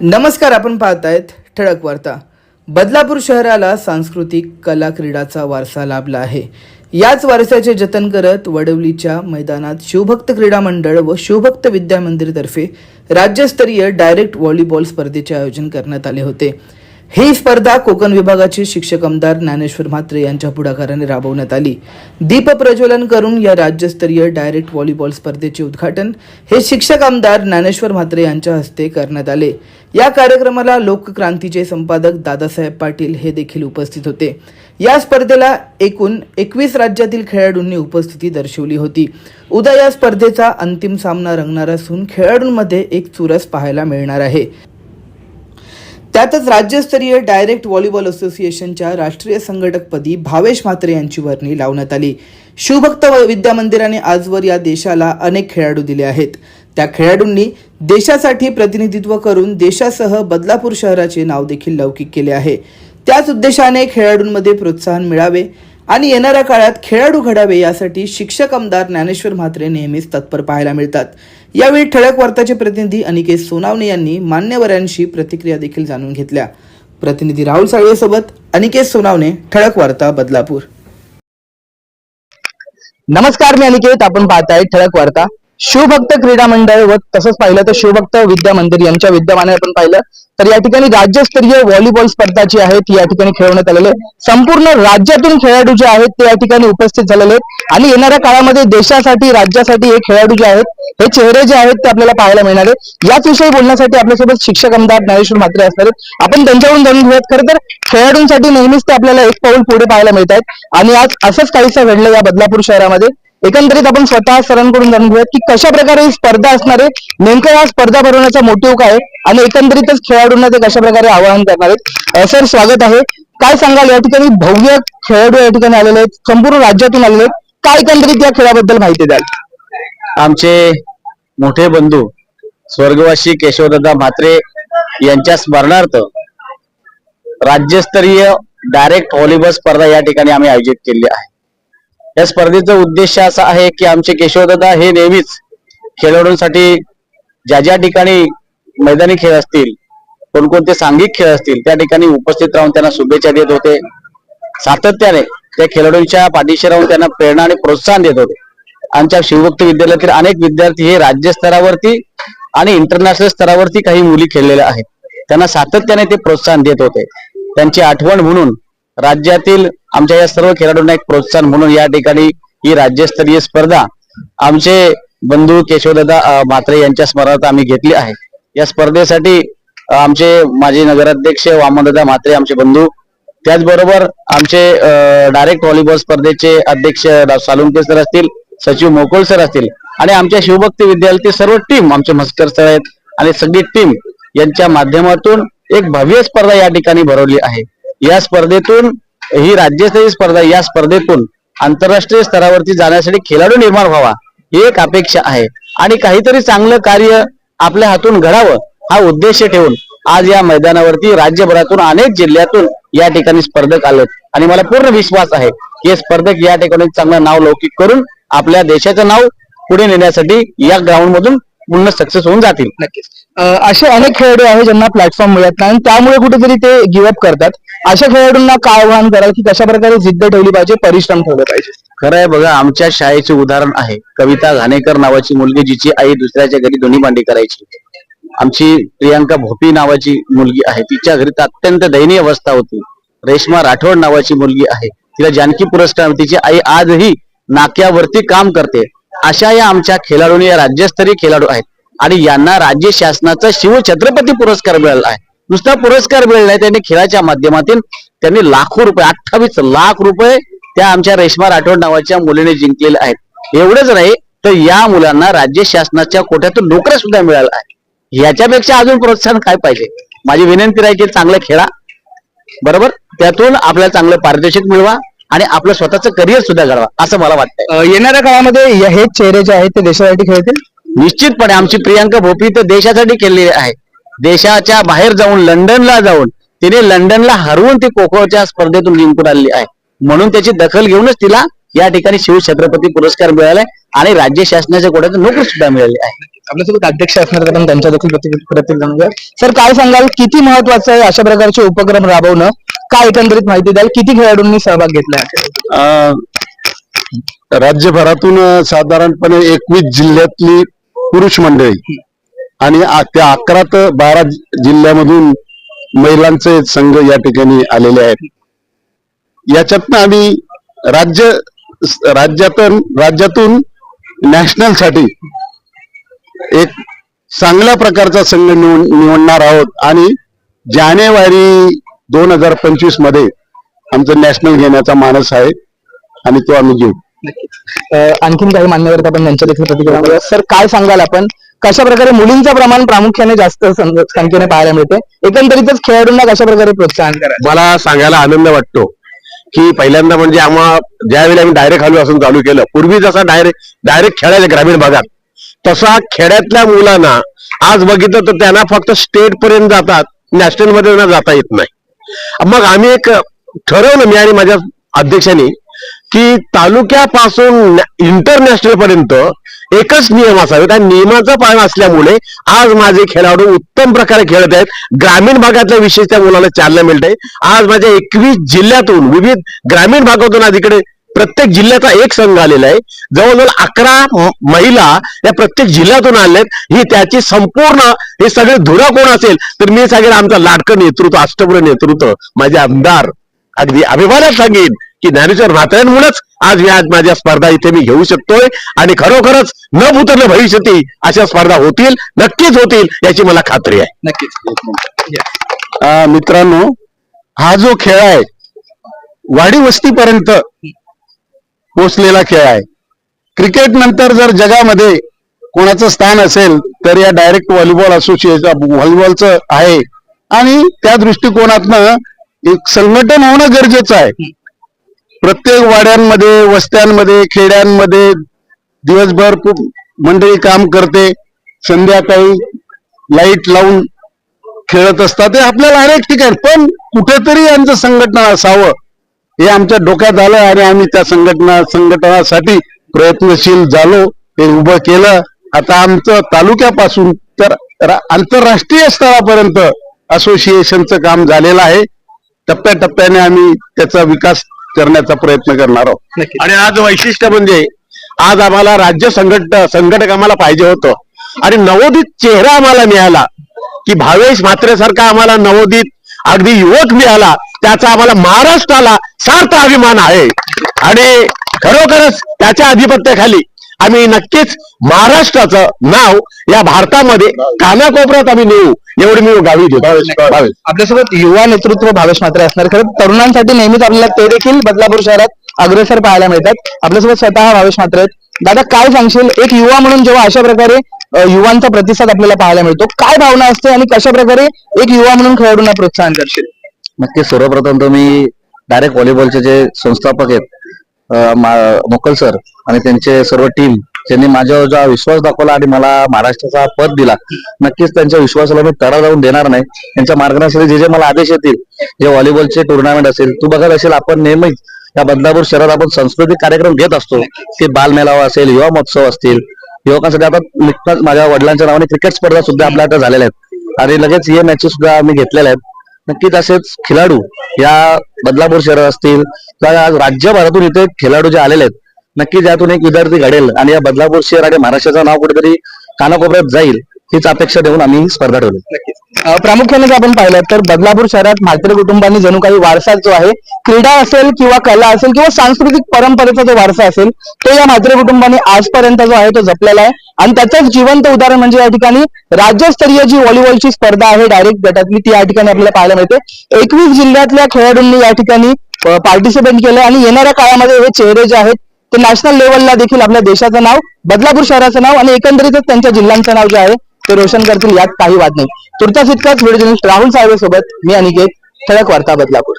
नमस्कार आपण पाहतायत ठळक वार्ता. बदलापूर शहराला सांस्कृतिक कला क्रीडाचा वारसा लाभला आहे. याच वारसाचे जतन करत वडवलीच्या मैदानात शिवभक्त क्रीडा मंडळ व शिवभक्त विद्या मंदिरतर्फे राज्यस्तरीय डायरेक्ट व्हॉलीबॉल स्पर्धेचे आयोजन करण्यात आले होते. ही स्पर्धा कोकण विभागाचे शिक्षक आमदार ज्ञानेश्वर म्हात्रे यांच्या पुढाकाराने राबवण्यात आली. दीप प्रज्वलन करून या राज्यस्तरीय डायरेक्ट व्हॉलीबॉल स्पर्धेचे उद्घाटन हे शिक्षक आमदार ज्ञानेश्वर म्हात्रे यांच्या हस्ते करण्यात आले. या कार्यक्रमाला लोकक्रांतीचे संपादक दादासाहेब पाटील हे देखील उपस्थित होते. या स्पर्धेला एकूण एकवीस राज्यातील खेळाडूंनी उपस्थिती दर्शवली होती. उद्या या स्पर्धेचा अंतिम सामना रंगणार असून खेळाडूंमध्ये एक चुरस पाहायला मिळणार आहे. त्यातच राज्यस्तरीय डायरेक्ट व्हॉलीबॉल असोसिएशनच्या राष्ट्रीय संघटकपदी भावेश म्हात्रे यांची वर्णी लावण्यात आली. शिवभक्त व विद्या मंदिराने आजवर या देशाला अनेक खेळाडू दिले आहेत. त्या खेळाडूंनी देशासाठी प्रतिनिधित्व करून देशासह बदलापूर शहराचे नाव देखील लौकिक केले आहे. त्याच उद्देशाने खेळाडूंमध्ये प्रोत्साहन मिळावे आणि येणाऱ्या काळात खेळाडू घडावे यासाठी शिक्षक आमदार ज्ञानेश्वर म्हात्रे नेहमीच तत्पर पाहायला मिळतात. यावेळी ठळक वार्ताचे प्रतिनिधी अनिकेत सोनावणे यांनी मान्यवरांशी प्रतिक्रिया देखील जाणून घेतल्या. प्रतिनिधी राहुल साळवेसोबत अनिकेत सोनावणे ठळक वार्ता बदलापूर. नमस्कार मी अनिकेत. आपण पाहताय ठळक वार्ता. शिवभक्त क्रीडा मंडळ व तसंच पाहिलं तर शिवभक्त विद्या मंदिर यांच्या विद्यमाने आपण पाहिलं तर या ठिकाणी राज्यस्तरीय व्हॉलीबॉल स्पर्धा जी आहे ती या ठिकाणी खेळवण्यात आलेली आहे संपूर्ण राज्यातून खेळाडू जे आहेत ते या ठिकाणी उपस्थित झालेले आहेत. आणि येणाऱ्या काळामध्ये देशासाठी राज्यासाठी हे खेळाडू जे आहेत हे चेहरे जे आहेत ते आपल्याला पाहायला मिळणार आहे याच विषयी बोलण्यासाठी आपल्यासोबत शिक्षक आमदार ज्ञानेश्वर म्हात्रे असणार आहेत. आपण त्यांच्याकडून जाणून घेऊयात. खरं तर खेळाडूंसाठी नेहमीच ते आपल्याला एक पाऊल पुढे पाहायला मिळत आहेत. आणि आज असंच काहीसं घडलं या बदलापूर शहरामध्ये. एकंदरीत आपण स्वतः सरांकडून जाणून घेऊयात की कशा प्रकारे ही स्पर्धा असणार आहे. नेमकं या स्पर्धा भरवण्याचा मोठी काय आहे आणि एकंदरीतच खेळाडूंना ते कशा प्रकारे आवाहन करणार आहेत. सर स्वागत आहे. काय सांगाल? या ठिकाणी भव्य खेळाडू या ठिकाणी आलेले आहेत. संपूर्ण राज्यातून आलेले आहेत. काय एकंदरीत या खेळाबद्दल माहिती द्याल? आमचे मोठे बंधू स्वर्गवासी केशवदादा म्हात्रे यांच्या स्मरणार्थ राज्यस्तरीय डायरेक्ट व्हॉलीबॉल स्पर्धा या ठिकाणी आम्ही आयोजित केली आहे. या स्पर्धेचा उद्देश असा आहे की आमचे केशवदादा हे नेहमीच खेळाडूंसाठी ज्या ज्या ठिकाणी मैदानी खेळ असतील कोणकोणते सांघिक खेळ असतील त्या ठिकाणी उपस्थित राहून त्यांना शुभेच्छा देत होते. सातत्याने त्या खेळाडूंच्या पाठीशी राहून त्यांना प्रेरणा आणि प्रोत्साहन देत होते. आमच्या शिवभक्त विद्यालयातील अनेक विद्यार्थी हे राज्य स्तरावरती आणि इंटरनॅशनल स्तरावरती काही मुली खेळलेल्या आहेत. त्यांना सातत्याने ते प्रोत्साहन देत होते. त्यांची आठवण म्हणून राज्यातील आमच्या या सर्व खेळाडूंना एक प्रोत्साहन म्हणून या ठिकाणी ही राज्यस्तरीय स्पर्धा आमचे बंधू केशवदादा म्हात्रे यांच्या स्मरणार्थ आम्ही घेतली आहे. या स्पर्धेसाठी आमचे माजी नगराध्यक्ष वामनदादा म्हात्रे आमचे बंधू त्याचबरोबर आमचे डायरेक्ट व्हॉलीबॉल स्पर्धेचे अध्यक्ष सालुंके सर असतील सचिव मोकोळ सर असतील आणि आमच्या शिवभक्ती विद्यालयातील सर्व टीम आमचे मस्कर सर आहेत आणि सगळी टीम यांच्या माध्यमातून एक भव्य स्पर्धा या ठिकाणी भरवली आहे. या स्पर्धेतून ही राज्यस्तरीय स्पर्धा या स्पर्धेतून आंतरराष्ट्रीय स्तरावरती जाण्यासाठी खेळाडू निर्माण व्हावा ही एक अपेक्षा आहे. आणि काहीतरी चांगलं कार्य आपल्या हातून घडावं हा उद्देश ठेवून आज या मैदानावरती राज्यभरातून अनेक जिल्ह्यातून या ठिकाणी स्पर्धक आलेत. आणि मला पूर्ण विश्वास आहे की हे स्पर्धक या ठिकाणी चांगलं नाव लौकिक करून आपल्या देशाचं नाव पुढे नेण्यासाठी या ग्राउंड मधून पूर्ण सक्सेस होऊन जातील. नक्कीच. असे अनेक खेळाडू आहेत ज्यांना प्लॅटफॉर्म मिळत नाही आणि त्यामुळे कुठेतरी ते गिवअप करतात. अशा खेळाडूंना काय आव्हान कराल की कशा प्रकारे जिद्द ठेवली पाहिजे परिश्रम ठेवले पाहिजे? खरं आहे बघा आमच्या शाळेचे उदाहरण आहे. कविता घाणेकर नावाची मुलगी जिची आई दुसऱ्याच्या घरी दोन्ही मांडी करायची. आमची प्रियांका भोपी नावाची मुलगी आहे. तिच्या घरी तर अत्यंत दयनीय अवस्था होती. रेश्मा राठोड नावाची मुलगी आहे. तिला जानकी पुरस्कार तिची आई आजही नाक्यावरती काम करते. अशा या आमच्या खेळाडूंनी या राज्यस्तरीय खेळाडू आहेत. आणि यांना राज्य शासनाचा शिवछत्रपती पुरस्कार मिळाला आहे. नुसता पुरस्कार मिळाला नाही त्यांनी खेळाच्या माध्यमातून त्यांनी लाखो रुपये अठ्ठावीस लाख रुपये त्या आमच्या रेश्मा राठोड नावाच्या मुलीने जिंकलेले आहेत. एवढंच नाही तर या मुलांना राज्य शासनाच्या कोट्यातून नोकऱ्या सुद्धा मिळाल्या आहेत. याच्यापेक्षा अजून प्रोत्साहन काय पाहिजे? माझी विनंती राहील की चांगलं खेळा. बरोबर? त्यातून आपल्याला चांगलं पारितोषिक मिळवा. आणि आपलं स्वतःचं करिअर सुद्धा घडवा असं मला वाटतंय. अ, येणाऱ्या काळामध्ये हे चेहरे जे आहेत ते देशासाठी खेळतील? निश्चितपणे आमची प्रियांका भोपी तर देशासाठी खेळलेली आहे. देशाच्या बाहेर जाऊन लंडनला जाऊन तिने लंडनला हरवून ती कोकोच्या स्पर्धेतून जिंकून आलेली आहे. म्हणून त्याची दखल घेऊनच तिला या ठिकाणी शिवछत्रपती पुरस्कार मिळालाय आणि राज्य शासनाच्या कोट्यातून नोकरी सुद्धा मिळाली आहे. आपल्यासोबत अध्यक्ष असणार आपण त्यांच्या देखील प्रति- प्रतिक्रिया सर काय सांगाल? किती महत्वाचं आहे अशा प्रकारचे उपक्रम राबवणं? काय एकंदरीत माहिती द्याल? किती खेळाडूंनी सहभाग घेतलाय? राज्यभरातून साधारणपणे एकवीस जिल्ह्यातली पुरुष मंडळी. आणि आ- त्या अकरा ते बारा जि- जिल्ह्यामधून महिलांचे संघ या ठिकाणी आलेले आहेत. याच्यातनं आम्ही राज्य स- राज्यातून राज्यातून नॅशनलसाठी एक चांगल्या प्रकारचा संघ निवड निवडणार आहोत. आणि जानेवारी दोन हजार पंचवीसमध्ये आमचं नॅशनल घेण्याचा मानस आहे आणि तो आम्ही घेऊ. आणखीन काही मान्यवर आपण त्यांच्या देखील प्रतिक्रिया. सर काय सांगाल आपण? कशा प्रकारे मुलींचं प्रमाण प्रामुख्याने जास्त संख्येने पाहायला मिळते? एकंदरीतच खेळाडूंना कशा प्रकारे प्रोत्साहन करायचं? मला सांगायला आनंद वाटतो की पहिल्यांदा म्हणजे आम्हा ज्यावेळी आम्ही डायरेक्ट खालू असून चालू केलं पूर्वी जसा डायरेक्ट डायरेक्ट खेळायला ग्रामीण भागात तसा खेड्यातल्या मुलांना आज बघितलं तर त्यांना फक्त स्टेट पर्यंत जातात नॅशनलमध्ये जाता येत नाही. मग आम्ही एक ठरवलं मी आणि माझ्या अध्यक्षांनी की तालुक्यापासून इंटरनॅशनल पर्यंत एकच नियम असावेत आणि नियमाचं पालन असल्यामुळे आज माझे खेळाडू उत्तम प्रकारे खेळत आहेत. ग्रामीण भागातल्या विशेष त्या मुलाला चालना मिळते. आज माझ्या एकवीस जिल्ह्यातून विविध ग्रामीण भागातून आज इकडे प्रत्येक जिल्ह्याचा एक संघ आलेला आहे. जवळजवळ अकरा महिला या प्रत्येक जिल्ह्यातून आलेत. ही त्याची संपूर्ण हे सगळे धुरा कोण असेल तर मी सांगेन आमचं लाडकं नेतृत्व अष्टपुर नेतृत्व माझे आमदार अगदी अभिमानात सांगेन की ज्ञानेश्वर म्हाताऱ्यांमुळेच आज मी आज माझ्या स्पर्धा इथे मी घेऊ शकतोय आणि खरोखरच न भूतरले भविष्यती अशा स्पर्धा होतील नक्कीच होतील याची मला खात्री आहे. नक्कीच. मित्रांनो हा जो खेळ आहे वाडी वस्तीपर्यंत पोचलेला खेळ आहे. क्रिकेट नंतर जर जगामध्ये कोणाचं स्थान असेल तर या डायरेक्ट व्हॉलीबॉल असोसिएशन व्हॉलीबॉलचं आहे. आणि त्या दृष्टिकोनातनं एक संघटन होणं गरजेचं आहे. प्रत्येक वाड्यांमध्ये वस्त्यांमध्ये खेड्यांमध्ये दिवसभर खूप मंडळी काम करते. संध्याकाळी लाइट लावून खेळत असतात. ते आपल्याला अनेक ठिकाण पण कुठेतरी यांचं संघटना असावं. हे आमच्या डोक्यात आलं आणि आम्ही त्या संघटना संघटनासाठी प्रयत्नशील झालो ते उभं केलं. आता आमचं तालुक्यापासून तर आंतरराष्ट्रीय स्तरापर्यंत असोसिएशनचं काम झालेलं आहे. टप्प्याटप्प्याने आम्ही त्याचा विकास करण्याचा प्रयत्न करणार आहोत. आणि आज वैशिष्ट्य म्हणजे आज आम्हाला राज्य संघट संघटक आम्हाला पाहिजे होतं. आणि नवोदित चेहरा आम्हाला मिळाला. की भावेश म्हात्रेसारखा आम्हाला नवोदित अगदी युवक मिळाला. त्याचा आम्हाला महाराष्ट्राला सार्थ अभिमान आहे. आणि खरोखरच त्याच्या अधिपत्याखाली आम्ही नक्कीच महाराष्ट्राचं नाव या भारतामध्ये कानाकोपऱ्यात आम्ही नेऊ एवढी मी गावी भावेश आपल्यासोबत युवा नेतृत्व भावेश मात्रे असणार. खरं तरुणांसाठी नेहमीच आपल्याला ते देखील बदलापूर शहरात अग्रेसर पाहायला मिळतात. आपल्यासोबत स्वतः भावेश मात्रे आहेत. दादा काय सांगशील? एक युवा म्हणून जेव्हा अशा प्रकारे युवांचा प्रतिसाद आपल्याला पाहायला मिळतो काय भावना असते आणि कशा प्रकारे एक युवा म्हणून खेळाडूंना प्रोत्साहन करशील? नक्की सर्वप्रथम तुम्ही मी डायरेक्ट व्हॉलीबॉलचे जे संस्थापक आहेत मोकल सर आणि त्यांचे सर्व टीम त्यांनी माझ्यावर जो विश्वास दाखवला आणि मला महाराष्ट्राचा पद दिला नक्कीच त्यांच्या विश्वासाला मी तडा जाऊन देणार नाही. त्यांच्या मार्गदर्शनाखाली जे जे मला आदेश येतील जे व्हॉलीबॉलचे टुर्नामेंट असेल तू बघत असेल आपण नेहमीच या बदलापूर शहरात आपण सांस्कृतिक कार्यक्रम घेत असतो. ते बालमेळावा असेल युवा महोत्सव असतील युवकांसाठी आता नुकताच माझ्या वडिलांच्या नावाने क्रिकेट स्पर्धा सुद्धा आपल्या आता झालेल्या आहेत. आणि लगेच ये मॅचेस सुद्धा आम्ही घेतलेल्या आहेत. नक्कीच असेच खेळाडू या बदलापूर शहरात असतील तर आज राज्यभरातून इथे खेळाडू जे आलेले आहेत नक्कीच यातून एक विद्यार्थी घडेल आणि या बदलापूर शहर आणि महाराष्ट्राचं नाव कुठेतरी कानाकोपऱ्यात जाईल. हीच अपेक्षा ठेवून आम्ही स्पर्धा ठेवली. प्रामुख्याने जर आपण पाहिलं तर बदलापूर शहरात म्हात्रे कुटुंबांनी जणू काही वारसा जो आहे क्रीडा असेल किंवा कला असेल किंवा सांस्कृतिक परंपरेचा जो वारसा असेल तो या म्हात्रे कुटुंबाने आजपर्यंत जो आहे तो जपलेला आहे. आणि त्याचंच जिवंत उदाहरण म्हणजे या ठिकाणी राज्यस्तरीय जी व्हॉलीबॉलची स्पर्धा आहे डायरेक्ट गटातली ती या ठिकाणी आपल्याला पाहायला मिळते. एकवीस जिल्ह्यातल्या खेळाडूंनी या ठिकाणी पार्टिसिपेट केलं आणि येणाऱ्या काळामध्ये हे चेहरे जे आहेत ते नॅशनल लेवलला देखील आपल्या देशाचं नाव बदलापूर शहराचं नाव आणि एकंदरीतच त्यांच्या जिल्ह्यांचं नाव जे आहे ते रोशन करतील यात काही वाद नाही. तुर्तास इतकाच व्हिडिओ राहुल साहेब सोबत मी अनिकेत ठळक वार्ता बदलापूर.